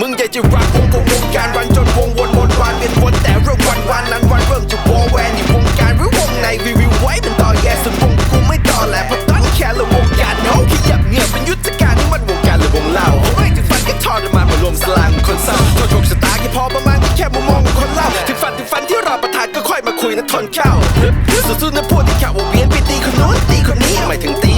มึงอยากจะรักวงกับวงการวันจนวงวนวนวานเป็นวนแต่เรื่องวันวานนั้นวันเริ่มจะวอแวนอยู่วงการหรือวงในวิวไว้เป็นต่อแย่สุดวงกูไม่ต่อแหละเพราะตั้งแค่ละวงการเนาะขยับเงียบเป็นยุทธการที่มันวงการหรือวงเล่าไม่ถึงฝันก็ทอดมามารวมสลังคนเศร้าโทษโชคชะตาแค่พอประมาณแค่มุมมองคนเล่าถึงฝันถึงฝันที่รอประทานก็ค่อยมาคุยนะทนเข้าสู้ๆนะพูดที่ข่าวว่เวียนไปตีคนนู้นตีคนนี้ไม่ถึงตี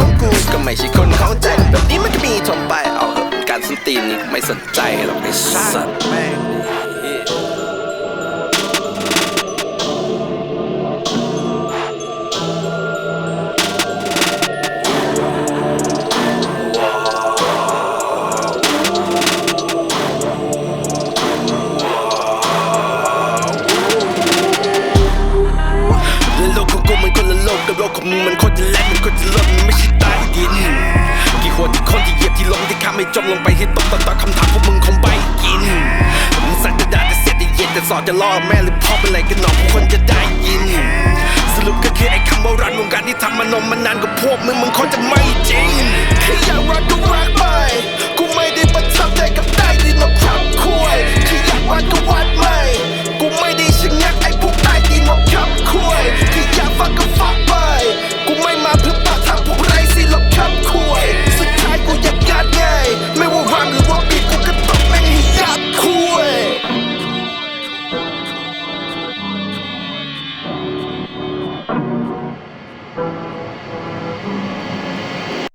ของกูก็ไม่ใช่คนของใจ แบบนี้มันก็มีทนไปเอาเถอะการสันตีนนี่ไม่สนใจหรอกไอ้สัตว์แม่ง ละโลกกับโลกของมึงมันคนจะแลกมันคนจะลดมันไม่ใช่ใต้ดินกี่หัวที่คนที่เหยียบที่ลงที่ข้ามไม่จมลงไปให้ตกตอนตอนคำถามพวกมึงคงใบกินมึงสั่งจะด่าจะเสียใจจะเย็นแต่สอดจะล่อแม่หรือพ่อเป็นไรกันหนอกผู้คนจะได้ยิน สรุปก็คือไอ้คำว่ารันวงการที่ทำมานมมานานกับพวกมึงมึงคนจะไม่จ